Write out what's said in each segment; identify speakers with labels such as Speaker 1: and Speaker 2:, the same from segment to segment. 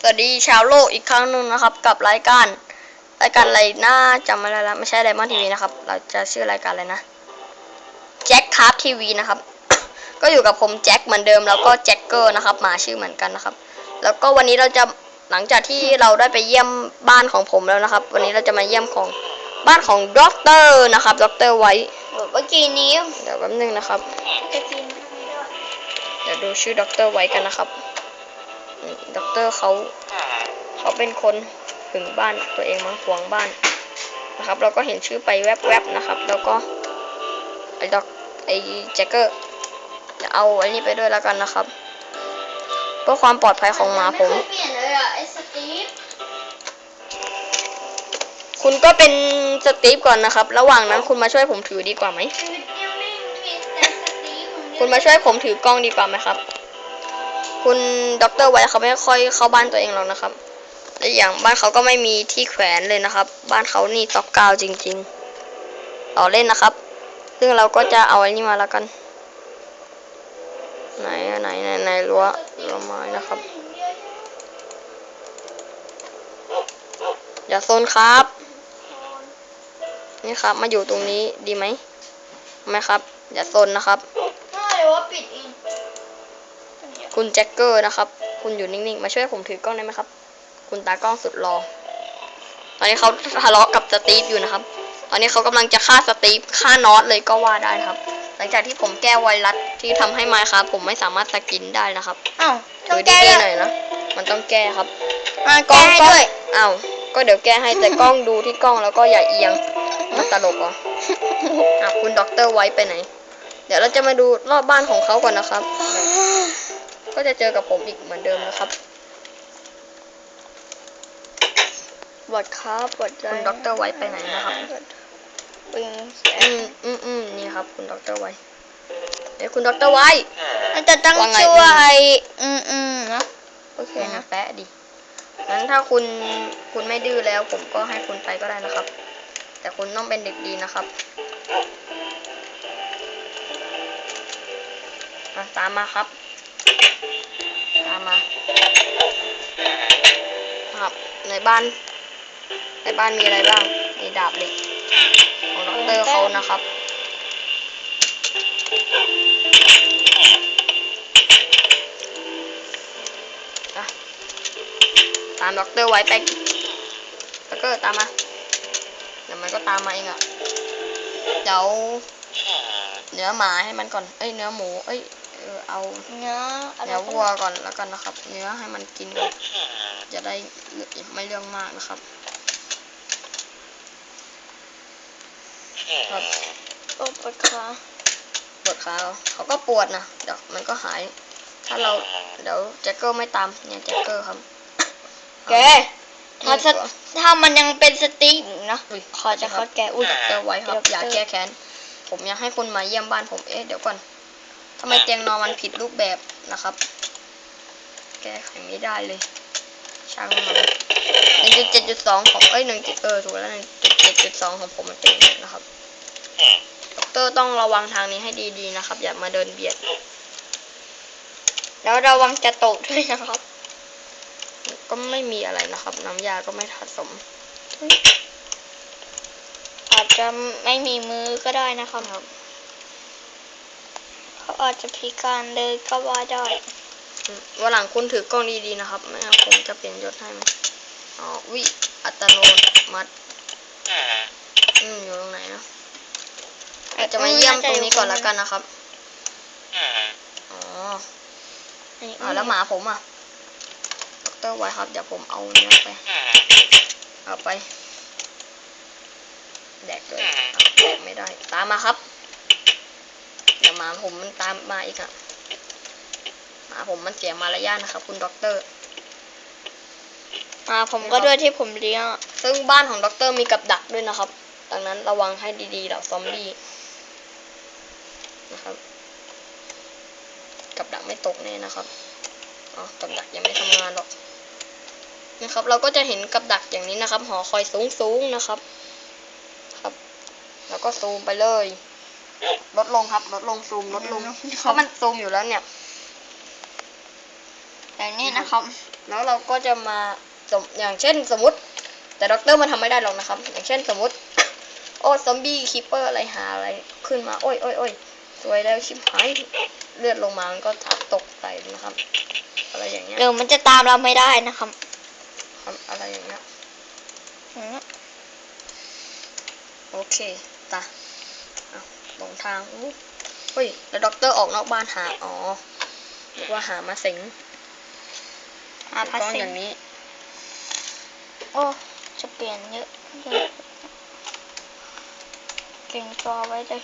Speaker 1: สวัสดีชาวโลกอีกครั้งหนึ่งนะครับ กับรายการรายการอะไรน่าจำไม่ได้แล้วไม่ใช่ไดมอนทีวีนะครับ เราจะชื่อรายการอะไรนะแจ็คคาร์ฟทีวีนะครับ ก็อยู่กับผมแจ็คเหมือนเดิมแล้วก็แจ็คเกอร์นะครับหมาชื่อเหมือนกันนะครับ แล้วก็วันนี้เราจะหลังจากที่เราได้ไปเยี่ยมบ้านของผมแล้วนะครับ วันนี้เราจะมาเยี่ยมของบ้านของด็อกเตอร์นะครับด็อกเตอร์ไว้
Speaker 2: เมื่อกี้นี้
Speaker 1: เดี๋ยวแป๊บนึงนะครับ
Speaker 2: จะกิน
Speaker 1: เดี๋ยวดูชื่อด็อกเตอร์ไว้กันนะครับอืม ด็อกเตอร์เขาเขาเป็นคนหึงบ้านตัวเองมั้งหวงบ้านนะครับ เราก็เห็นชื่อไปแวบๆนะครับ แล้วก็ไอ้ด็อกไอ้แจ็คเกอร์จะเอาอ้นี่ไปด้วยแล้วกันนะครับ เพื่อความปลอดภัยของหมาผม คุณก็เป็นสตีฟก่อนนะครับ ระหว่างนั้นคุณมาช่วยผมถือดีกว่าไหม คุณมาช่วยผมถือกล้องดีกว่าไหมครับ คุณด็อกเตอร์ไว้เขาไม่ค่อยเข้าบ้านตัวเองหรอกนะครับและอย่างบ้านเขาก็ไม่มีที่แขวนเลยนะครับ บ้านเขานี่ต็อกกาวจริงๆต่อเล่นนะครับ ซึ่งเราก็จะเอาอ้นี่มาแล้วกัน ไหนไหนไหนไหนรั้วรั้วไม้นะครับอย่าโซนครับ นี่ครับมาอยู่ตรงนี้ดีไหมไหมครับ อย่าโซนนะครับ
Speaker 2: น่ว่าปิดอง
Speaker 1: คุณแจ็คเกอร์นะครับ คุณอยู่นิ่งๆ มาช่วยผมถือกล้องได้ไหมครับ คุณตากล้องสุดรอ ตอนนี้เขาทะเลาะกับสตีฟอยู่นะครับ ตอนนี้เขากำลังจะฆ่าสตีฟฆ่านอตเลยก็ว่าได้นะครับ หลังจากที่ผมแก้ไวรัสที่ทำให้ไมค์ครับผมไม่สามารถสกินได้นะครับ
Speaker 2: อ้าวต้
Speaker 1: ถื
Speaker 2: อง
Speaker 1: อ
Speaker 2: แก้
Speaker 1: ดี
Speaker 2: ด้วย
Speaker 1: ๆหน่อยนะ มันต้องแก้ครับ
Speaker 2: อะแก้ให้ด้วย
Speaker 1: อ้าวก็เดี๋ยวแก้ให้แต่กล้องดูที่กล้องแล้วก็อย่าเอียงมันตลกเหรออะคุณด็อกเตอร์ไว้ไปไหน เดี๋ยวเราจะมาดูรอบบ้านของเขาก่อนนะครับ ก็จะเจอกับผมอีกเหมือนเดิมนะครับบอดครับบอดใจคุณด็อกเตอร์ไว้ไปไหนนะครับ
Speaker 2: ปึง
Speaker 1: อืมอืมอืมนี่ครับ คุณด็อกเตอร์ไว้เดี๋ยวคุณด็อกเตอร์ไว้
Speaker 2: มันจะตั้ง
Speaker 1: ว่าไง
Speaker 2: ชื่อว่าไอ้อืมอืมนะโอเค
Speaker 1: โอเคนะ
Speaker 2: นะ
Speaker 1: แปะดิงั้นถ้าคุณคุณไม่ดื้อแล้ว ผมก็ให้คุณไปก็ได้นะครับ แต่คุณต้องเป็นเด็กดีนะครับอะตามมาครับตา มมาครับในบ้าน ในบ้านมีอะไรบ้างมีดาบเหล็กของดอกเตอร์เขานะครับอะตามด็อกเตอร์ไว้ไปด็อกเตอร์ตามมาเดี๋ยวมันก็ตามมาเองอะ่ะ เดี๋ยวเนื้อหมาให้มันก่อน เอ้ย เนื้อหมู เอ้ย เออเอา
Speaker 2: เนื้ออะไร
Speaker 1: เนื้อวัวก่อนแล้วกันนะครับ เนื้อให้มันกินก่อนจะได้ไม่เรื่องมากนะครับครับ
Speaker 2: โอ้ปวดขา
Speaker 1: ปวดขาเขาเขาก็ปวดนะเดี๋ยวมันก็หาย ถ้าเราเดี๋ยวแจ็คเกอร์ไม่ตามเนี่ยแจ็คเกอร์ครับ
Speaker 2: แกถ้าสตถ้ามันยังเป็นสตีฟอยู่นะ
Speaker 1: อุ้ย
Speaker 2: ขอจะเข้าแกอุ้ย
Speaker 1: ด็อกเตอร์ไว้ครับ
Speaker 2: ด็อกเตอร์
Speaker 1: อย่าแก้แค้นผมอยากให้คุณมาเยี่ยมบ้านผมเอ๊ะเดี๋ยวก่อน ทำไมเตียงนอนมันผิดรูปแบบนะครับ แก้ไขไม่ได้เลย ช่างมันหนึ่งจุดเจ็ดจุดสองของเอ้ยหนึ่งจุดเออถูกแล้วหนึ่งจุดเจ็ดจุดสองของผมมันเป็นอย่างนี้นะครับด็อกเตอร์ต้องระวังทางนี้ให้ดีๆนะครับ อย่ามาเดินเบียด
Speaker 2: แล้วระวังจะตกด้วยนะครับ
Speaker 1: ก็ไม่มีอะไรนะครับ น้ำยาก็ไม่ผสม
Speaker 2: อาจจะไม่มีมือก็ได้นะครับ เขาอาจจะพิการเลยก็ว่าได้
Speaker 1: อืมวันหลังคุณถือกล้องดีๆนะครับ ไม่งั้นผมจะเปลี่ยนยศให้มั้ยอ๋อวิ อัตโนมัติอืมอยู่ตรงไหนนะเราจะมาเยี่ยมตรงนี้ก่อนแล้วกันนะครับ อ๋ออ๋อแล้วหมาผมอะดอกเตอร์ไว้ครับ เดี๋ยวผมเอาเนื้อไป เอาไป แดกเลยอะแดกไม่ได้ ตามมาครับ เดี๋ยวหมาผมมันตามมาอีกอะหมาผมมันเสียมารยาทนะครับ คุณด็อกเตอร์
Speaker 2: อ่าผมก็ด้วยที่ผมเลี้ยงอะ
Speaker 1: ซึ่งบ้านของด็อกเตอร์มีกับดักด้วยนะครับ ดังนั้นระวังให้ดีๆเหล่าซอมบี้นะครับ กับดักไม่ตกแน่นะครับอ๋อกับดักยังไม่ทำงานหรอกนะครับ เราก็จะเห็นกับดักอย่างนี้นะครับ หอคอยสูงๆนะครับ ครับ แล้วก็ซูมไปเลย ลดลงครับ ลดลงซูมลดลงเพราะมันซูมอยู่แล้วเนี่ย
Speaker 2: อย่างนี้นะครับ
Speaker 1: แล้วเราก็จะมาสมอย่างเช่นสมมติ แต่ด็อกเตอร์มันทำไม่ได้หรอกนะครับ อย่างเช่นสมมติ โอ้ซอมบี้คิปเปอร์อะไรหาอะไรขึ้นมา โอ้ยโอ้ยโอ้ยสวยแล้วชิบหายเลือดลงมามันก็ตกใส่นะครับ อะไรอย่างเงี้ย
Speaker 2: เดี๋ยวมันจะตามเราไม่ได้นะครับ
Speaker 1: ครับอะไรอย่างเงี้ย
Speaker 2: อืม
Speaker 1: โอเคตาเอา หลงทางอู้เฮ้ยแล้วด็อกเตอร์ออกนอกบ้านหา อ๋อนึกว่าหามาสิง
Speaker 2: อาพัส
Speaker 1: ก็
Speaker 2: สิ
Speaker 1: อย่างนี้
Speaker 2: โอ้จะเปลี่ยนเยอะเยอะเก่งจอไว้เลย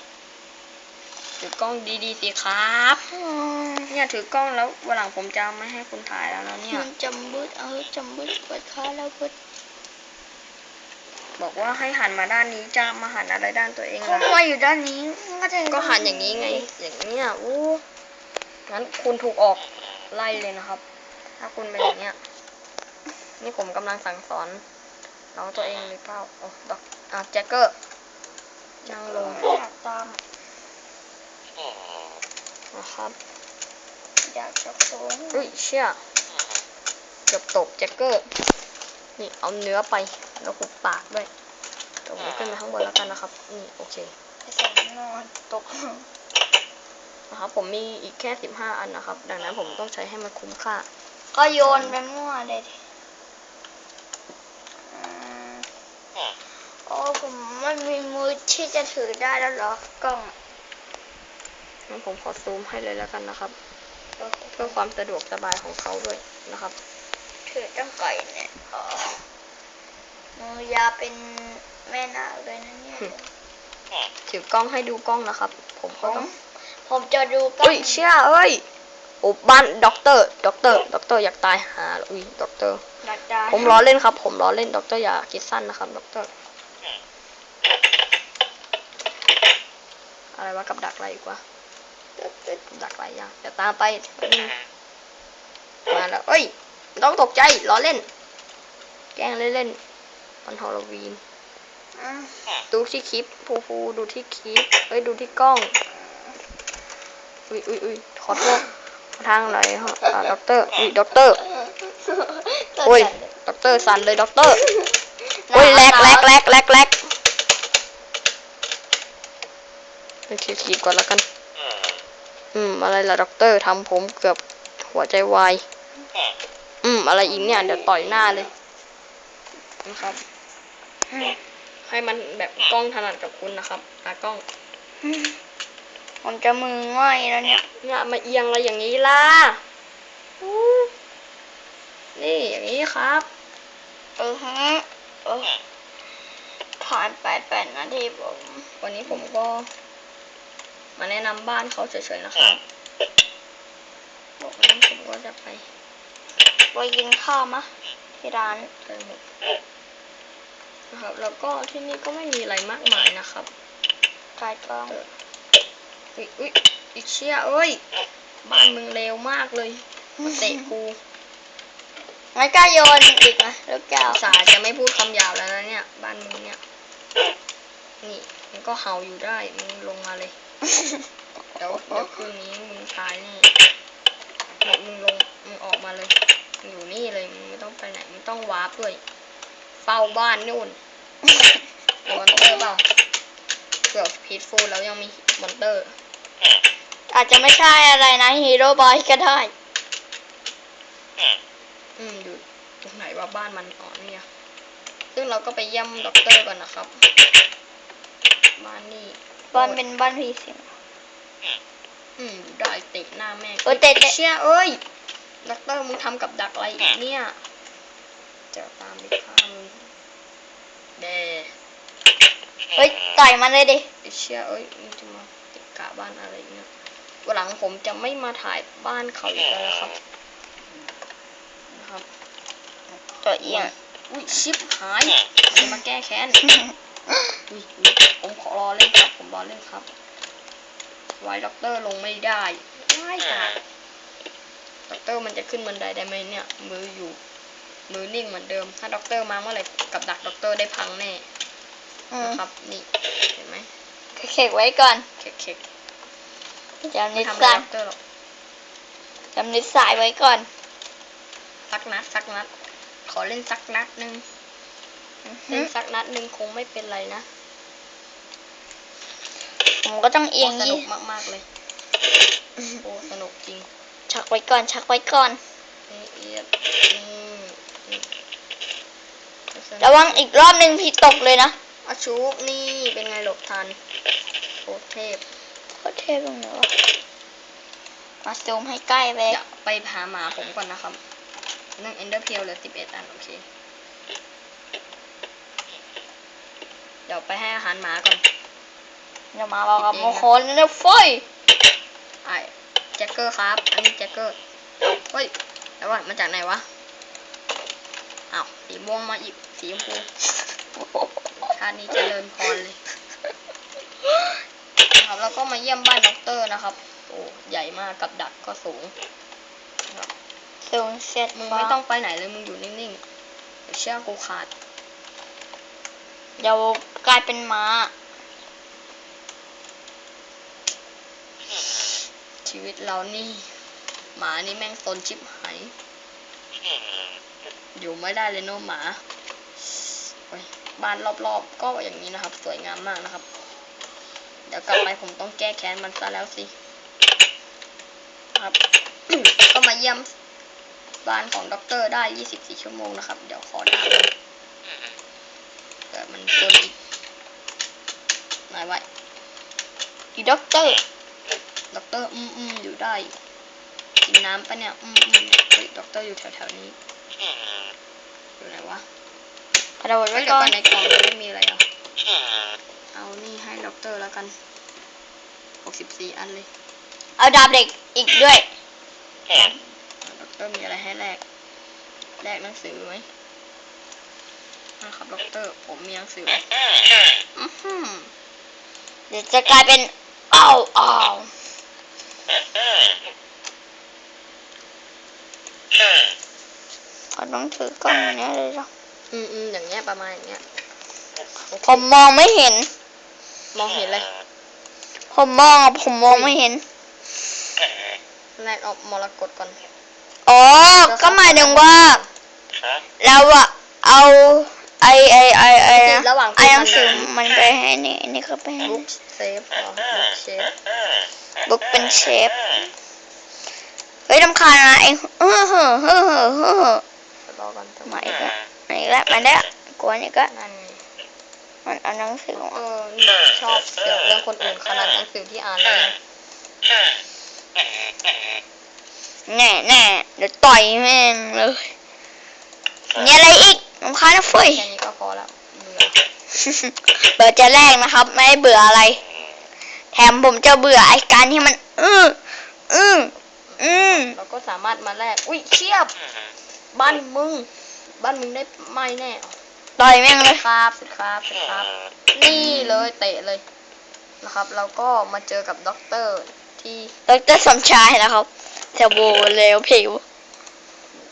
Speaker 1: ถือกล้องดีๆสิครับ
Speaker 2: อืม
Speaker 1: เนี่ยถือกล้องแล้ววันหลังผมจะไม่ให้คุณถ่ายแล้วนะเนี่ย
Speaker 2: มันจำบึดเออจำบึดเปิดค้าแล้วบึด
Speaker 1: บอกว่าให้หันมาด้านนี้จะมาหันอะไรด้านตัวเอง
Speaker 2: เขา
Speaker 1: ล่ะ
Speaker 2: มาอยู่ด้านนี้ก็จะ
Speaker 1: ก็หันอย่างนี้ไง อย่างเนี้ยอู้งั้นคุณถูกออกไล่เลยนะครับ ถ้าคุณเป็นอย่างเนี้ย นี่ผมกำลังสั่งสอนน้องตัวเองหรือเปล่าโอ้ดอกอะแจ็คเกอร์นั่งลง
Speaker 2: อยากตาม
Speaker 1: นะครับ
Speaker 2: อยากจะโค้ง
Speaker 1: อุ้ยเชี่ยเกือบตกแจ็คเกอร์ นี่เอาเนื้อไปแล้วหุบปากด้วยตรงนี้ขึ้นไปข้างบนแล้วกันนะครับ นี่โอเค
Speaker 2: ไปใส่นอนตก
Speaker 1: นะครับผมมีอีกแค่สิบห้าอันนะครับ ดังนั้นผมต้องใช้ให้มันคุ้มค่า
Speaker 2: ก็โยนไปมั่วเลยดิอืมโอ้ผมไม่มีมือที่จะถือได้แล้วเหรอกล้อง
Speaker 1: งั้นผมขอซูมให้เลยแล้วกันนะครับ เพื่อความสะดวกสบายของเขาด้วยนะครับ
Speaker 2: ถือตั้งไก่เนี่ยอ๋อมือยาวเป็นแม่นาคเลยนะเนี่ย
Speaker 1: ถือกล้องให้ดูกล้องนะครับ ผม
Speaker 2: ผ
Speaker 1: ก็
Speaker 2: ม
Speaker 1: ต้อง
Speaker 2: ผมจะดูกล้อ
Speaker 1: อุ้
Speaker 2: ง
Speaker 1: ยเชี่ยเอ้ยโอ้บ้านด็อกเตอร์ด็อกเตอร์ด็อกเตอร์อยากตายหาอุ้ยด็อกเตอร์
Speaker 2: ดักดา
Speaker 1: ผมล้อเล่นครับ ผมล้อเล่นด็อกเตอร์อย่าคิดสั้นนะครับด็อกเตอร์อะไรวะกับดักอะไรอีกวะดักอะไรอย่างเดี๋ยวตามไปแป๊บนึงมาแล้วเอ้ยไม่ ต้องตกใจล้อเล่น แกล้งเล่นๆวันฮอลโลวีน
Speaker 2: อืม
Speaker 1: ดูที่คลิปฟูฟูดูที่คลิปเอ้ยดูที่กล้อง อุ้ยอุ้ยอุ้ยขอโทษทางไหนฮะอ่าด็อกเตอร์อุ้ยด็อกเตอร์โอ้ยด็อกเตอร์สั่นเลยด็อกเตอร์โอ้ยแลกแลกแลกแลกแลกโอเคขีดก่อนแล้วกัน อืม อะไรล่ะด็อกเตอร์ทำผมเกือบหัวใจวาย อืมอะไรอีกเนี่ย เดี๋ยวต่อยหน้าเลยนะครับ
Speaker 2: อืม
Speaker 1: ให้มันแบบกล้องถนัดกับคุณนะครับตากล้อง
Speaker 2: อืมผมจะมือง่อยแล้วเนี่ย
Speaker 1: เนี่ยมาเอียงอะไรอย่างนี้ล่ะอู้นี่อย่างนี้ครับ
Speaker 2: เออฮะเออผ่านไปแปดนาทีผม
Speaker 1: วันนี้ผมก็ มาแนะนำบ้านเขาเฉยๆนะครับบอกวันนี้ผมก็จะไป
Speaker 2: ไปกินข้าวมะที่ร้าน
Speaker 1: เดินหมดนะครับ แล้วก็ที่นี่ก็ไม่มีอะไรมากมายนะครับ
Speaker 2: กายกล้อง
Speaker 1: อุ้ยอุ้ยอีเชี่ยเอ้ย บ้านมึงเร็วมากเลยมาเตะกู
Speaker 2: งั้นกล้าโยนอีกไหมลูกแก้ว
Speaker 1: สาจะไม่พูดคำหยาบแล้วนะเนี่ย บ้านมึงเนี่ย นี่มันก็เห่าอยู่ได้ มึงลงมาเลย เดี๋ยวเดี๋ยวคืนนี้มึงตายนี่เนี่ยมึงลง มึงออกมาเลยมึงอยู่นี่เลยมึงไม่ต้องไปไหนมึงต้องวาร์ปด้วยเฝ้าบ้านนู่นมีมอนเตอร์เปล่าเผื่อพีทฟูลแล้วยังมีมอนเตอร์
Speaker 2: อาจจะไม่ใช่อะไรนะฮีโร่บอยก็ได้
Speaker 1: อืมอยู่ตรงไหนว่าบ้านมันอ๋อเนี่ย ซึ่งเราก็ไปเยี่ยมด็อกเตอร์ก่อนนะครับบ้านนี่
Speaker 2: บ้านเป็นบ้านผีสิง
Speaker 1: อืมได้เตะหน้าแม่
Speaker 2: เออเตะเตะ
Speaker 1: เชี่ยเอ้ย ด็อกเตอร์มึงทำกับดักอะไรอีกเนี่ยจะตามไปฆ่ามึงเด
Speaker 2: เฮ้ยต่อยมันเลยดิ
Speaker 1: ไอ้เชี่ยเอ้ยมึงจะมาเตะกะบ้านอะไรเนี่ยวันหลังผมจะไม่มาถ่ายบ้านเขาอีกแล้วนะครับนะครับ
Speaker 2: ตัวเอียง
Speaker 1: อุ้ยชิปหายจะมาแก้แค้นอุ้ยอุ๊ยผมขอรอเล่นครับ ผมรอเล่นครับไว้ด็อกเตอร์ลงไม่ได้ไม่ค่ะด็อก เตอร์มันจะขึ้นบันไดได้ไหมเนี่ย มืออยู่ มือนิ่งเหมือนเดิม ถ้าด็อกเตอร์มาเมื่อไหร่กับดักด็อกเตอร์ได้พังแน่นะครับ นี่ เห็นไหม
Speaker 2: เข็กไว้ก่อน
Speaker 1: เค้กเค้ก
Speaker 2: จำนิสัยจำนิสัยไว้ก่อน
Speaker 1: สักนัดสักนัด ขอเล่นสักนัดหนึ่งเล่นสักนัดหนึ่งคงไม่เป็นไรนะ
Speaker 2: ผมก็ต้องเอียง
Speaker 1: ส
Speaker 2: ยี่
Speaker 1: นุกมาก ๆ เลย โอ้ สนุกจริง
Speaker 2: ชักไว้ก่อน ชักไว้ก่อน
Speaker 1: เอียดเอียดอืมอืม
Speaker 2: ระวังอีกรอบหนึ่งพี่ตกเลยนะ
Speaker 1: อาชูบนี่เป็นไงหลบทันโคตรเทพ
Speaker 2: โคตรเทพตรงไหนวะมาซูมให้ใกล้เลย
Speaker 1: เดี๋ยวไปหาหมาผมก่อนนะครับนึ่งเอนเดอร์เพลเหลือสิบเอ็ดอัน โอเค เดี๋ยวไปให้อาหารหมาก่อน
Speaker 2: เดี๋ยวมาบอกกับ
Speaker 1: เอง
Speaker 2: โม
Speaker 1: นะ
Speaker 2: โคนนะเฟย
Speaker 1: ไอ้ แจ็คเกอร์ครับ อันนี้แจ็คเกอร์เฮ้ยแล้วว่ามาจากไหนวะอ้าวสีม่วงมาอีกสีชมพูชาตินี้เจริญพรเลยนะครับแล้วก็มาเยี่ยมบ้านด็อกเตอร์นะครับ โอ้ใหญ่มากกับดักก็สูงนะครับ
Speaker 2: ซูมเสร็จ
Speaker 1: มึงไม่ต้องไปไหนเลยมึงอยู่นิ่งๆเดี๋ยวเชือกกูขาด
Speaker 2: เดี๋ยวกลายเป็นม้า
Speaker 1: ชีวิตเรานี่ หมานี่แม่งซนชิบหาย อยู่ไม่ได้เลยเนอะหมาโอ้ยบ้านรอบๆ ก็อย่างนี้นะครับ สวยงามมากนะครับ เดี๋ยวกลับไปผมต้องแก้แค้นมันซะแล้วสิ ครับ ก็มาเยี่ยมบ้านของด็อกเตอร์ได้ 24 ชั่วโมงนะครับ เดี๋ยวขอดาวมันเกิดมันซนอีกไหนไว้
Speaker 2: อีด็อกเตอร์
Speaker 1: ด็อกเตอร์อืมอืมอยู่ได้กินน้ำปะเนี่ยอืมอืมเฮ้ยด็อกเตอร์อยู่แถวๆนี้อยู่ไหนวะ
Speaker 2: กระโดด
Speaker 1: เฮ้
Speaker 2: ไว้
Speaker 1: ยเดี๋ย
Speaker 2: ก่
Speaker 1: ว
Speaker 2: อ
Speaker 1: ก่อนนในกล่องนี้ไม่มีอะไรอะเอานี่ให้ด็อกเตอร์แล้วกัน64อันเลย
Speaker 2: เอาดาบเด็กอีกด้วย
Speaker 1: ด็อกเตอร์มีอะไรให้แลกแลกหนังสือไหมนะครับด็อกเตอร์ผมมีหนังสืออือหือ
Speaker 2: เดี๋ยวจะกลายเป็นอ้าวอ้าว เขาต้องถือกล้องอย่างเนี้ยเลยเหรอ
Speaker 1: อืมอืมอย่างเงี้ยประมาณอย่างเงี้ย
Speaker 2: ผมมองไม่เห็น
Speaker 1: มองเห็นเลย
Speaker 2: ผมมองผมมองไม่เห็น
Speaker 1: แลกออกมรกตก่อน
Speaker 2: อ๋อ ก็หมายถึงว่า เราอะเอา ไอไอไอไอนะ
Speaker 1: ระหว่าง
Speaker 2: ไอหนังสือมันไปให้นี่อันนี่ก็ไปให้
Speaker 1: บุ๊กเซฟเหรอบุ๊กเชฟ
Speaker 2: บุ๊กเป็นเชฟเฮ้ยลำคาญนะเองเออเฮ้อเฮ้อเฮ้อเฮ้อ
Speaker 1: รอก่อน
Speaker 2: มาอีกแล้วมาอีกแล้วมาแล้วกลัวนี่ก็
Speaker 1: นั่น
Speaker 2: มันเอาหนังสือมา
Speaker 1: เออนี่ชอบเสือกเรื่องคนอื่นขนาดหนังสือที่อ่านเลย
Speaker 2: แน่แน่เดี๋ยวต่อยแม่งเลยมีอะไรอีก ลำคาญนะเฟ้ย
Speaker 1: แค่นี้ก็พอแล้วเบื่อ
Speaker 2: เบื่อจะแรกนะครับ ไม่ได้เบื่ออะไร แถมผมจะเบื่อไอการที่มันอื้ออื้ออืม
Speaker 1: เราก็สามารถมาแลกอุ้ยเชียบ บ้านมึง บ้านมึงได้ไหมแน่
Speaker 2: ต่อยแม่งเลย
Speaker 1: ครับสุดครับสุดครับ นี่เลยเตะเลยนะครับเราก็มาเจอกับด็อกเตอร์ที่
Speaker 2: ดรสมชายนะครับเทโบเลวผิว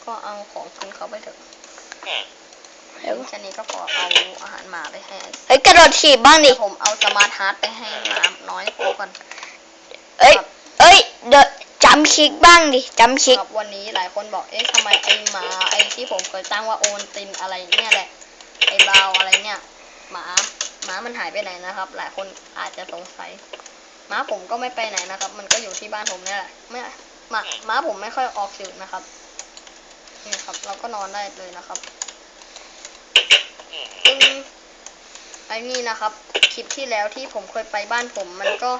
Speaker 1: ก็เอาของกินเขาไปเถอะ
Speaker 2: เดี๋ยว
Speaker 1: แค่นี้ก็พอเอาอาหารหมาไปให้
Speaker 2: เฮ้ยกระโดดถีบบ้างดิ
Speaker 1: เดี๋ยวผมเอาสมาร์ทฮาร์ดไปให้หมาน้อยผมก่อน
Speaker 2: เอ้ย เอ้ย เดอะจำคลิกบ้างดิ จำคลิก
Speaker 1: ครับวันนี้หลายคนบอก เอ๊ะทำไมไอ้หมาไอ้ที่ผมเคยตั้งว่าโอนตินอะไรเนี่ยแหละ ไอ้บราวอะไรเนี่ย หมาหมามันหายไปไหนนะครับ หลายคนอาจจะสงสัยหมาผมก็ไม่ไปไหนนะครับ มันก็อยู่ที่บ้านผมเนี่ยแหละไม่หมาหมาผมไม่ค่อยออกสื่อนะครับ นี่ครับ เราก็นอนได้เลยนะครับ ซึ่งไอ้นี่นะครับ คลิปที่แล้วที่ผมเคยไปบ้านผมมันก็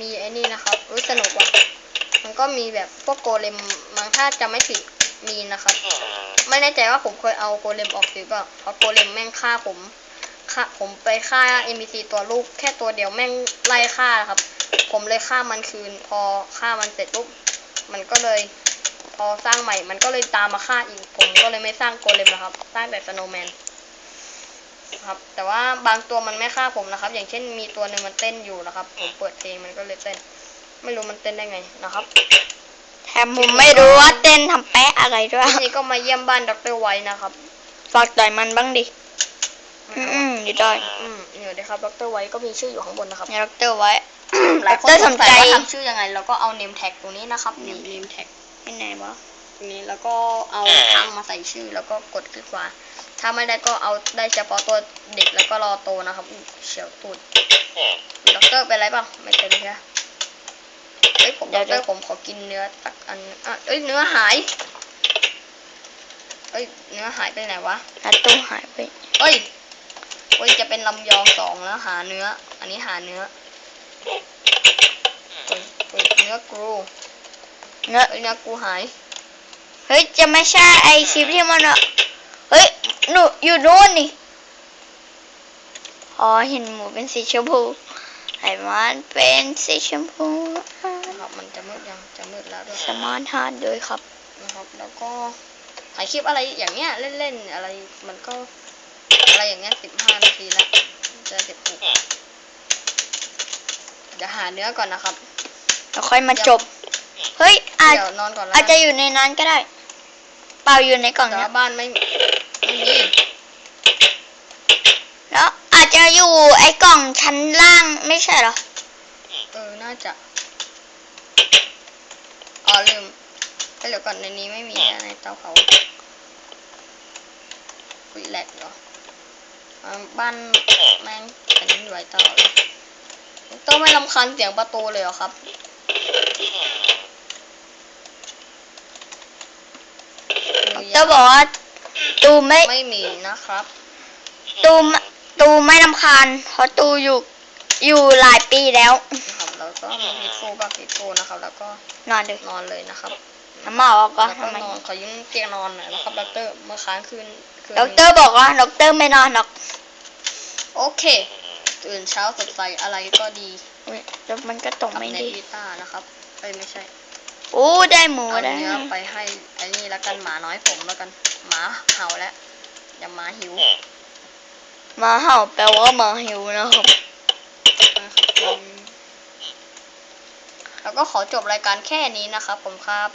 Speaker 1: มีไอ้นี่นะครับรู้สนุกว่ะมันก็มีแบบพวกโกเลมมังถ้าจะไม่ผิดมีนะครับ ไม่แน่ใจว่าผมเคยเอาโกเลมออกหรือเปล่าเพราะโกเลมแม่งฆ่าผมฆ่าผมไปฆ่า NPC ตัวลูกแค่ตัวเดียวแม่งไล่ฆ่าครับ ผมเลยฆ่ามันคืน พอฆ่ามันเสร็จปุ๊บมันก็เลย พอสร้างใหม่มันก็เลยตามมาฆ่าอีก ผมก็เลยไม่สร้างโกเลมนะครับ สร้างแต่สโนว์แมนครับ แต่ว่าบางตัวมันไม่ฆ่าผมนะครับ อย่างเช่นมีตัวหนึ่งมันเต้นอยู่นะครับ ผมเปิดเพลงมันก็เลยเต้น ไม่รู้มันเต้นได้ไงนะครับ
Speaker 2: แถมผมไม่รู้ว่าเต้นทำแปะอะไรด้วย
Speaker 1: วันนี้ก็มาเยี่ยมบ้านดรไวท์นะครับ
Speaker 2: ฝากต่อยมันบ้างดิอืมอืมอยู่ได้
Speaker 1: อืมเดี๋ยวนะครับดรไวท์ก็มีชื่ออยู่ข้างบนนะครับ
Speaker 2: เนี่ยดอกเตอร์ไว้
Speaker 1: หลายคน
Speaker 2: ดร
Speaker 1: ส
Speaker 2: ส
Speaker 1: ง
Speaker 2: ม
Speaker 1: สั
Speaker 2: ใจ
Speaker 1: ยว่าทำชื่อยังไง เราก็เอาเนมแท็กตรงนี้นะครับนี่เนมแท็ก
Speaker 2: ที่ไหนวะ
Speaker 1: ทีนี้แล้วก็เอาทางมาใส่ชื่อแล้วก็กดคลิกขวา ถ้าไม่ได้ก็เอาได้เฉพาะตัวเด็กแล้วก็รอโตนะครับอุ๊ยเฉียวตูดด็อกเตอร์เป็นไรเปล่าไม่เป็นใช่ไหมเฮ้ยผมด็อกเตอร์ผมขอกินเนื้อตักอันอะเอ้ยเนื้อหายเอ้ยเนื้อหายไปไหนวะ
Speaker 2: แล้วตู้หายไป
Speaker 1: เอ้ยเอ้ยจะเป็นลำยองสองแล้วหาเนื้อ อันนี้หาเนื้อเอ้ยเอ้ยเนื้อกรู
Speaker 2: เนอะ
Speaker 1: เอ้ยเนื้อกูหาย
Speaker 2: เฮ้ย จะไม่ใช่ไอคลิปที่มันอะเฮ้ย หนูอยู่นู่นนี่ อ๋อ เห็นหมูเป็นสีชมพูไอ้มันเป็นสีชมพู
Speaker 1: นะครับ มันจะมืดยัง จะมืดแล้วด้วย
Speaker 2: สมานฮาร์ดด้วยครับ
Speaker 1: นะครับ แล้วก็ถ่ายคลิปอะไรอย่างเงี้ยเล่นๆอะไร มันก็ อะไรอย่างเงี้ยสิบห้านาทีละจะสิบหกเดี๋ยวหาเนื้อก่อนนะครับ
Speaker 2: แล้วค่อยมาจบ เฮ้ยอาจ
Speaker 1: เดี๋ยวนอนก่อนแล้ว
Speaker 2: อาจ
Speaker 1: กั
Speaker 2: จะ
Speaker 1: น
Speaker 2: อยู่ในนั้นก็ได้ เปล่าอยู่ในกล่อง
Speaker 1: แต่
Speaker 2: เนี้
Speaker 1: ว่ายบ้านไม่ไม่มี
Speaker 2: แล้วอาจจะอยู่ไอ้กล่องชั้นล่างไม่ใช่เหรอ
Speaker 1: เออน่าจะอ๋อลืมเอ้ยเดี๋ยวก่อนในนี้ไม่มีนะในเตาเผาคุยแหลกเหรออ่าบ้านแม่งแผ่นดินไหวตลอดเลยต้องไม่ลำคาญเสียงประตูเลยเหรอครับ
Speaker 2: จะบอกว่าตูไม่
Speaker 1: ไม่มีนะครับ
Speaker 2: ตูไม่ตูไม่ลำคาญเพราะตูอยู่อยู่หลายปีแล้ว
Speaker 1: นะครับแล้วก็มาพิดโฟบักพิดโฟนะครับ แล้วก็
Speaker 2: นอนเลย
Speaker 1: นอนเลยนะครับ
Speaker 2: น้ำหมอบอกว่า
Speaker 1: แล้วก็
Speaker 2: ทำไม
Speaker 1: นอนขอยืมเตียงนอนหน่อยนะครับด็อกเตอร์เมื่อค้างคืนคืน
Speaker 2: ด็อกเตอร์บอกว่าด็อกเตอร์ไม่นอนหรอก
Speaker 1: โอเคตื่นเช้าสดใสอะไรก็ดี
Speaker 2: อุ๊ยแล้วมันก็ตรง
Speaker 1: กับ
Speaker 2: ไม่
Speaker 1: เน
Speaker 2: ดี
Speaker 1: วิต้านะครับเอ้ยไม่ใช่
Speaker 2: โอ้ได้หมู
Speaker 1: เอา
Speaker 2: ได้
Speaker 1: เนื้อไปให้ไอ้นี่แล้วกันหมาน้อยผมแล้วกันหมาเห่าแล้วอย่าหมาหิว
Speaker 2: หมาเห่าแปลว่าหมาหิวนะครับ
Speaker 1: นะครับอืมแล้วก็ขอจบรายการแค่นี้นะครับผมครับ